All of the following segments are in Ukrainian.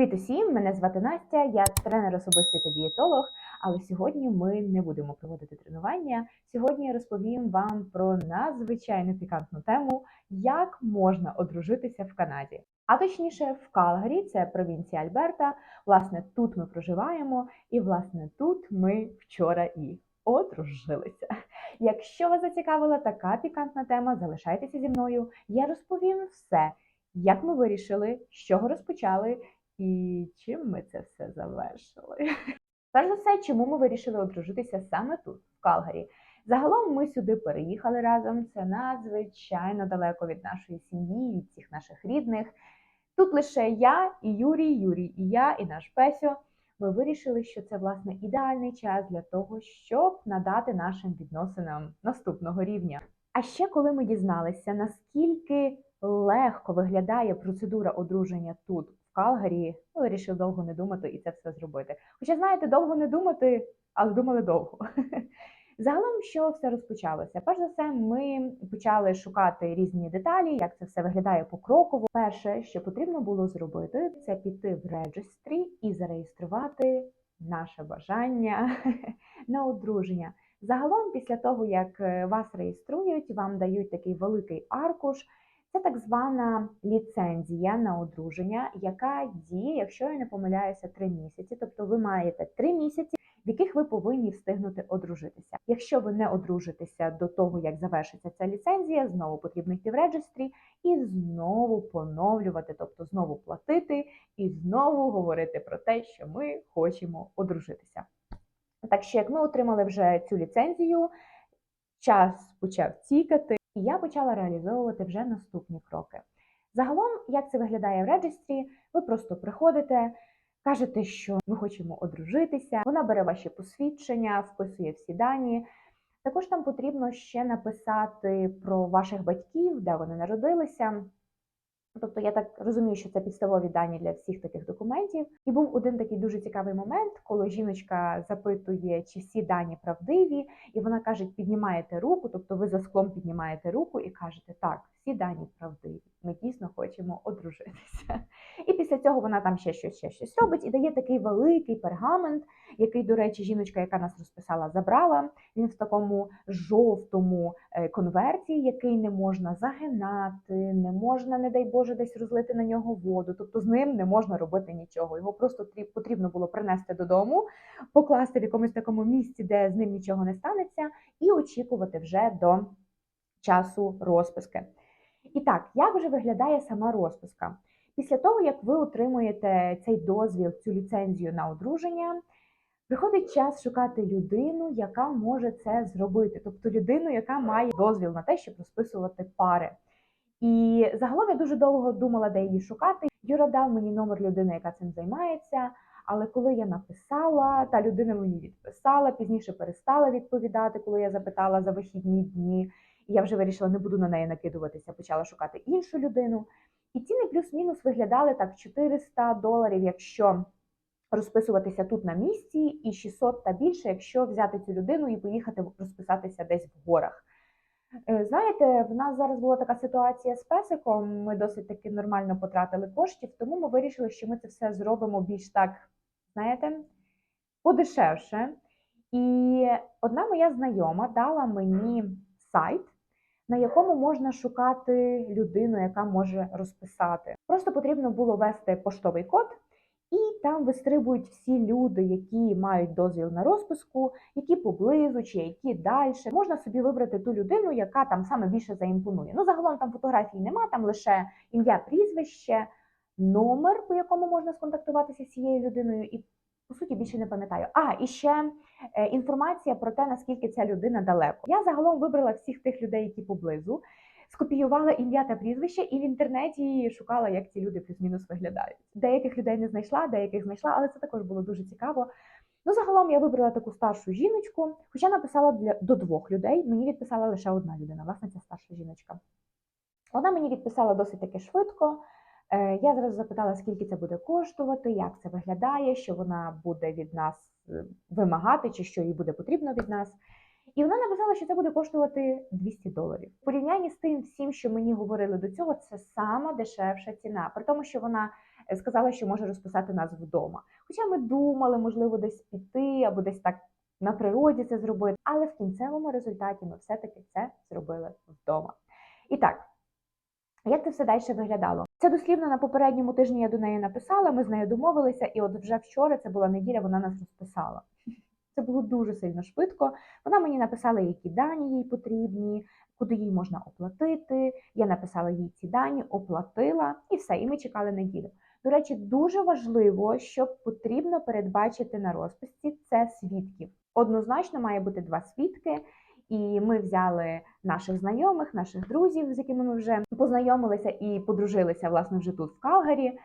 Привіт усім! Мене звати Настя, я тренер особистий та дієтолог. Але сьогодні ми не будемо проводити тренування. Сьогодні я розповім вам про надзвичайно пікантну тему, як можна одружитися в Канаді. А точніше, в Калгарі, це провінція Альберта. Власне, тут ми проживаємо, і власне тут ми вчора і одружилися. Якщо вас зацікавила така пікантна тема, залишайтеся зі мною. Я розповім все, як ми вирішили, з чого розпочали і чим ми це все завершили. Перш за все, чому ми вирішили одружитися саме тут, в Калгарі. Загалом ми сюди переїхали разом. Це надзвичайно далеко від нашої сім'ї, від всіх наших рідних. Тут лише я і Юрій, Юрій і я, і наш Песьо. Ми вирішили, що це власне ідеальний час для того, щоб надати нашим відносинам наступного рівня. А ще коли ми дізналися, наскільки легко виглядає процедура одруження тут, Калгарі, ми вирішили довго не думати і це все зробити. Хоча, знаєте, довго не думати, але думали довго. Загалом, що все розпочалося? Перш за все, ми почали шукати різні деталі, як це все виглядає покроково. Перше, що потрібно було зробити, це піти в реєстрі і зареєструвати наше бажання на одруження. Загалом, після того, як е, вас реєструють, вам дають такий великий аркуш. Це так звана ліцензія на одруження, яка діє, якщо я не помиляюся, три місяці. Тобто ви маєте три місяці, в яких ви повинні встигнути одружитися. Якщо ви не одружитеся до того, як завершиться ця ліцензія, знову потрібно йти в реєстрі і знову поновлювати, тобто знову платити і знову говорити про те, що ми хочемо одружитися. Так що, як ми отримали вже цю ліцензію, час почав тікати. Я почала реалізовувати вже наступні кроки. Загалом, як це виглядає в реєстрі, ви просто приходите, кажете, що ми хочемо одружитися, вона бере ваші посвідчення, вписує всі дані. Також там потрібно ще написати про ваших батьків, де вони народилися. Тобто я так розумію, що це підставові дані для всіх таких документів. І був один такий дуже цікавий момент, коли жіночка запитує, чи всі дані правдиві, і вона каже: піднімаєте руку, тобто ви за склом піднімаєте руку і кажете, так, всі дані правдиві. Ми дійсно хочемо одружитися. І після цього вона там ще щось ще щось робить і дає такий великий пергамент, який, до речі, жіночка, яка нас розписала, забрала. Він в такому жовтому е, конверті, який не можна загинати, не можна, не дай Боже, десь розлити на нього воду. Тобто з ним не можна робити нічого. Його просто потрібно було принести додому, покласти в якомусь такому місці, де з ним нічого не станеться, і очікувати вже до часу розписки. І так, як вже виглядає сама розписка? Після того, як ви отримуєте цей дозвіл, цю ліцензію на одруження, приходить час шукати людину, яка може це зробити, тобто людину, яка має дозвіл на те, щоб розписувати пари. І загалом я дуже довго думала, де її шукати. Юра дав мені номер людини, яка цим займається. Але коли я написала, та людина мені відписала, пізніше перестала відповідати, коли я запитала за вихідні дні. Я вже вирішила, не буду на неї накидуватися, почала шукати іншу людину. І ціни плюс-мінус виглядали так: 400 доларів, якщо розписуватися тут на місці, і 600 та більше, якщо взяти цю людину і поїхати розписатися десь в горах. Е, знаєте, в нас зараз була така ситуація з песиком. Ми досить таки нормально потратили коштів, тому ми вирішили, що ми це все зробимо більш так, знаєте, подешевше. І одна моя знайома дала мені сайт, на якому можна шукати людину, яка може розписати. Просто потрібно було ввести поштовий код. І там вистрибують всі люди, які мають дозвіл на розписку, які поблизу чи які далі. Можна собі вибрати ту людину, яка там саме більше заімпонує. Ну, загалом там фотографій нема, там лише ім'я, прізвище, номер, по якому можна сконтактуватися з цією людиною, і по суті більше не пам'ятаю. А і ще е, інформація про те, наскільки ця людина далеко. Я загалом вибрала всіх тих людей, які поблизу скопіювала ім'я та прізвище, і в інтернеті шукала, як ці люди плюс-мінус виглядають. Деяких людей не знайшла, деяких знайшла, але це також було дуже цікаво. Ну, загалом я вибрала таку старшу жіночку, хоча написала для до двох людей. Мені відписала лише одна людина, власне, ця старша жіночка. Вона мені відписала досить таки швидко. Е, я зразу запитала, скільки це буде коштувати, як це виглядає, що вона буде від нас е, вимагати, чи що їй буде потрібно від нас. І вона написала, що це буде коштувати 200 доларів. В порівнянні з тим всім, що мені говорили до цього, це сама дешевша ціна. При тому, що вона е, сказала, що може розписати нас вдома. Хоча ми думали, можливо, десь піти або десь так на природі це зробити, але в кінцевому результаті ми все-таки це зробили вдома. І так. Як це все далі виглядало? Це дослівно на попередньому тижні я до неї написала, ми з нею домовилися, і от вже вчора, це була неділя, вона нас розписала. Це було дуже сильно швидко. Вона мені написала, які дані їй потрібні, куди їй можна оплатити. Я написала їй ці дані, оплатила і все. І ми чекали неділю. До речі, дуже важливо, що потрібно передбачити на розписці це свідків. Однозначно має бути два свідки. І ми взяли наших знайомих, наших друзів, з якими ми вже познайомилися і подружилися власне вже тут в Калгарі.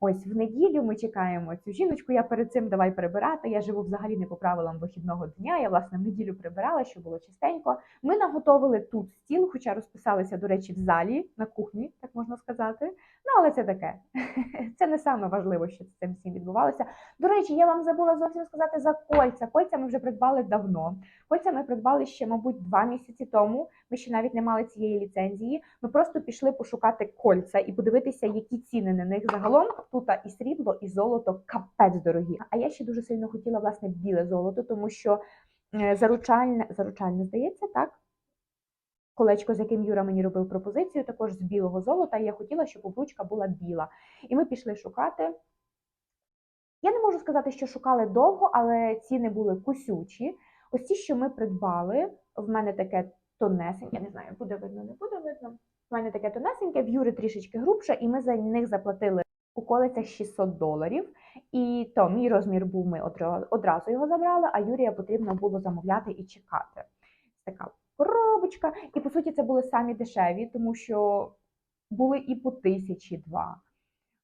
Ось в неділю ми чекаємо цю жіночку. Я перед цим давай прибирати. Я живу взагалі не по правилам вихідного дня. Я власне в неділю прибирала, щоб було чистенько. Ми наготовили тут стіл, хоча розписалися, до речі, в залі на кухні, так можна сказати. Ну але це таке. Це не саме важливо, що з цим всім відбувалося. До речі, я вам забула зовсім сказати за кольця. Кольця ми вже придбали давно. Кольця ми придбали ще, мабуть, два місяці тому. Ми ще навіть не мали цієї ліцензії. Ми просто пішли пошукати кольця і подивитися, які ціни на них загалом. Тут і срібло, і золото капець дорогі. А я ще дуже сильно хотіла власне біле золото, тому що е, заручальне, заручальне здається, так. Колечко, з яким Юра мені робив пропозицію, також з білого золота. І я хотіла, щоб обручка була біла. І ми пішли шукати. Я не можу сказати, що шукали довго, але ціни були кусючі. Ось ті, що ми придбали, в мене таке тонесеньке, я не знаю, буде видно, не буде видно. В мене таке тонесеньке, в Юри трішечки грубше, і ми за них заплатили у колицях 600 доларів. І то мій розмір був, ми одразу його забрали, а Юрія потрібно було замовляти і чекати. Така коробочка. І по суті, це були самі дешеві, тому що були і по тисячі два.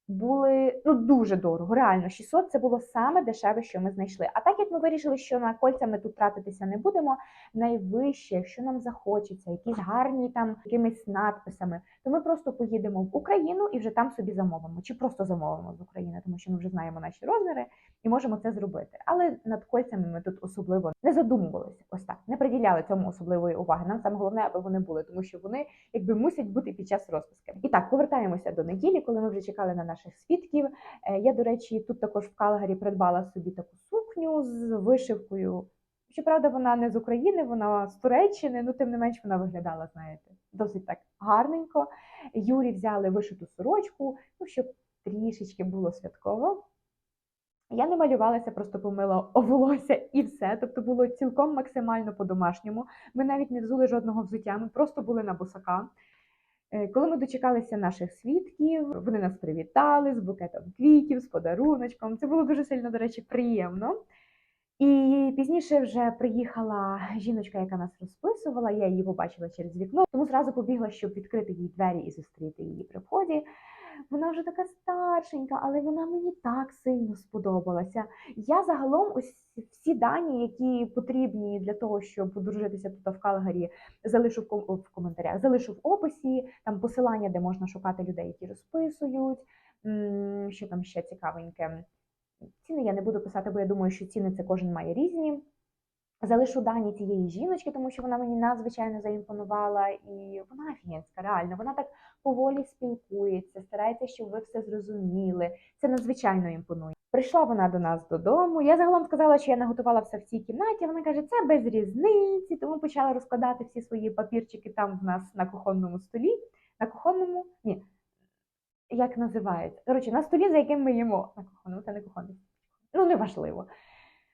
Були ну дуже дорого, реально 600 це було саме дешеве, що ми знайшли. А так як ми вирішили, що на кольця ми тут тратитися не будемо, найвище, якщо нам захочеться, якісь гарні там якимись надписами, то ми просто поїдемо в Україну і вже там собі замовимо, чи просто замовимо з України, тому що ми вже знаємо наші розміри і можемо це зробити. Але над кольцями ми тут особливо не задумувалися. Ось так, не приділяли цьому особливої уваги. Нам саме головне, аби вони були, тому що вони якби мусять бути під час розписки. І так, повертаємося до неділі, коли ми вже чекали на наших свідків. Е, Я, до речі, тут також в Калгарі придбала собі таку сукню з вишивкою. Щоправда, вона не з України, вона з Туреччини, ну тим не менш вона виглядала, знаєте, досить так гарненько. Юрі взяли вишиту сорочку, ну щоб трішечки було святково. Я не малювалася, просто помила волосся і все. Тобто було цілком максимально по-домашньому. Ми навіть не взули жодного взуття, ми просто були на босака. Е, Коли ми дочекалися наших свідків, вони нас привітали з букетом квітів, з подаруночком. Це було дуже сильно, до речі, приємно. І пізніше вже приїхала жіночка, яка нас розписувала. Я її побачила через вікно, тому зразу побігла, щоб відкрити їй двері і зустріти її при вході. Вона вже така старшенька, але вона мені так сильно сподобалася. Я загалом ось всі дані, які потрібні для того, щоб подружитися тут в Калгарі, залишу в, ком- в коментарях, залишу в описі, там посилання, де можна шукати людей, які розписують. Що там ще цікавеньке? Ціни я не буду писати, бо я думаю, що ціни це кожен має різні. Залишу дані цієї жіночки, тому що вона мені надзвичайно заімпонувала, і вона офігенська, реально. Вона так поволі спілкується, старається, щоб ви все зрозуміли. Це надзвичайно імпонує. Прийшла вона до нас додому. Я загалом сказала, що я наготувала все в цій кімнаті. Вона каже, це без різниці, тому почала розкладати всі свої папірчики там в нас на кухонному столі. На кухонному ні. Як називається? Коротше, на столі, за яким ми їмо. На кухонному, це не кухонний. Ну, неважливо.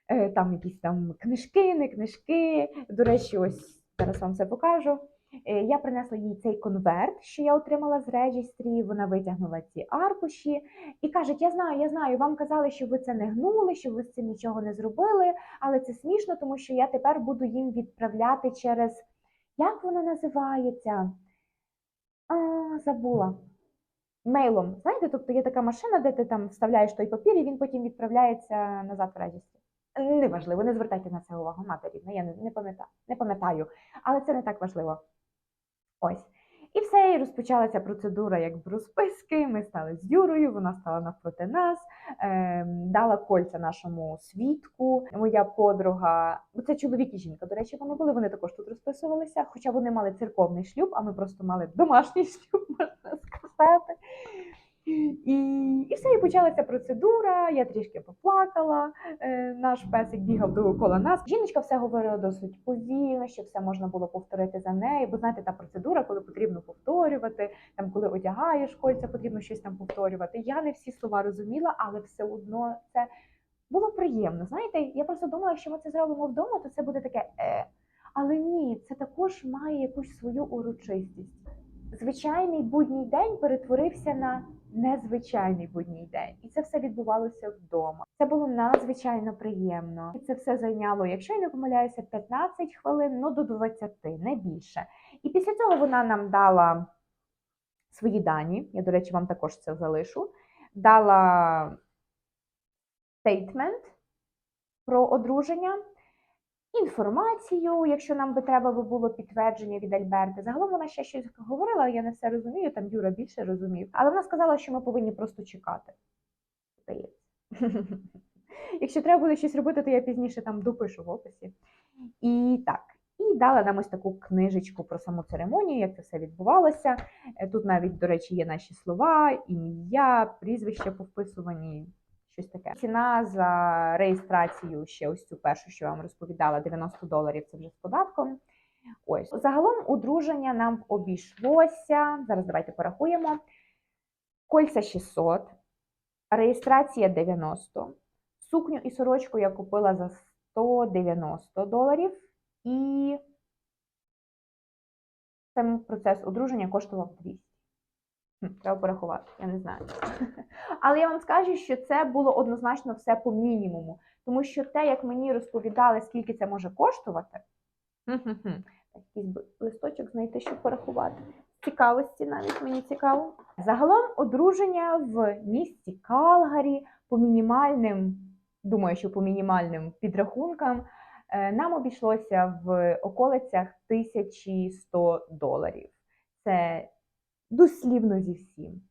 Е, Там якісь там книжки, не книжки. До речі, ось зараз вам все покажу. Е, Я принесла їй цей конверт, що я отримала з реєстрі. Вона витягнула ці аркуші і каже: Я знаю, я знаю, вам казали, що ви це не гнули, що ви з цим нічого не зробили, але це смішно, тому що я тепер буду їм відправляти через як воно називається? А, забула. Мейлом. Знаєте, тобто є така машина, де ти там вставляєш той папір, і він потім відправляється назад в реєстрі. Неважливо, не звертайте на це увагу, мати рідна, я не, пам'ятаю, не пам'ятаю, але це не так важливо. Ось. І все, і розпочалася процедура якби розписки. Ми стали з Юрою, вона стала навпроти нас, ем, дала кольця нашому свідку. Моя подруга, бо це чоловік і жінка, до речі, вони були, вони також тут розписувалися, хоча вони мали церковний шлюб, а ми просто мали домашній шлюб, можна сказати. І, і все, і почалася процедура. Я трішки поплакала. Е, наш песик бігав довкола нас. Жіночка все говорила досить повільно, щоб все можна було повторити за нею. Бо знаєте, та процедура, коли потрібно повторювати, там коли одягаєш кольця, потрібно щось там повторювати. Я не всі слова розуміла, але все одно це було приємно. Знаєте, я просто думала, якщо ми це зробимо вдома, то це буде таке е. Але ні, це також має якусь свою урочистість. Звичайний будній день перетворився на незвичайний будній день, і це все відбувалося вдома. Це було надзвичайно приємно. І це все зайняло, якщо я не помиляюся, 15 хвилин, ну до 20, не більше. І після цього вона нам дала свої дані. Я, до речі, вам також це залишу. Дала стейтмент про одруження, інформацію, якщо нам би треба було підтвердження від Альберти. Загалом вона ще щось говорила, я не все розумію, там Юра більше розумів. Але вона сказала, що ми повинні просто чекати. Якщо треба буде щось робити, то я пізніше там допишу в описі. І так. І дала нам ось таку книжечку про саму церемонію, як це все відбувалося. Е, Тут навіть, до речі, є наші слова, ім'я, прізвища повписувані, щось таке. Ціна за реєстрацію ще ось цю першу, що я вам розповідала, 90 доларів це вже з податком. Ось загалом одруження нам обійшлося. Зараз давайте порахуємо. Кольця 600, реєстрація 90, сукню і сорочку я купила за 190 доларів, і сам процес одруження коштував 200. Треба порахувати, я не знаю. Але я вам скажу, що це було однозначно все по мінімуму. Тому що те, як мені розповідали, скільки це може коштувати, якийсь листочок знайти, щоб порахувати. Цікавості навіть мені цікаво. Загалом одруження в місті Калгарі по мінімальним, думаю, що по мінімальним підрахункам, е, нам обійшлося в околицях 1100 доларів. Це дослівно зі всім.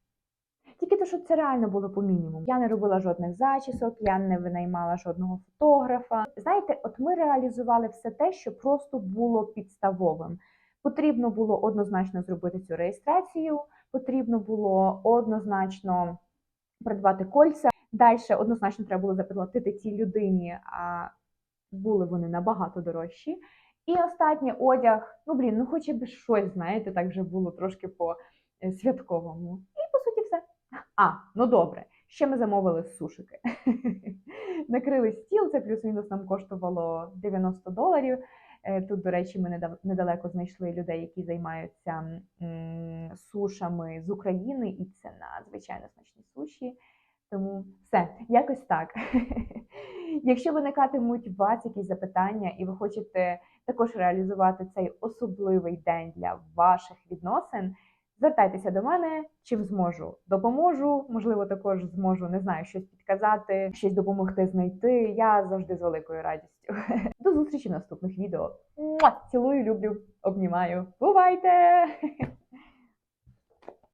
Тільки те, що це реально було по мінімуму. Я не робила жодних зачісок, я не винаймала жодного фотографа. Знаєте, от ми реалізували все те, що просто було підставовим. Потрібно було однозначно зробити цю реєстрацію, потрібно було однозначно придбати кольця. Далі однозначно треба було заплатити цій людині, а були вони набагато дорожчі. І останнє одяг, ну блін, ну хоча б щось, знаєте, так вже було трошки по святковому. І по суті все. А, ну добре. Ще ми замовили сушики. Накрили стіл, це плюс-мінус нам коштувало 90 доларів. Е, Тут, до речі, ми неда- недалеко знайшли людей, які займаються сушами з України, і це надзвичайно смачні суші. Тому все, якось так. Якщо виникатимуть у вас якісь запитання, і ви хочете також реалізувати цей особливий день для ваших відносин, звертайтеся до мене, чим зможу. Допоможу, можливо, також зможу, не знаю, щось підказати, щось допомогти знайти. Я завжди з великою радістю. До зустрічі в наступних відео. Цілую, люблю, обнімаю. Бувайте!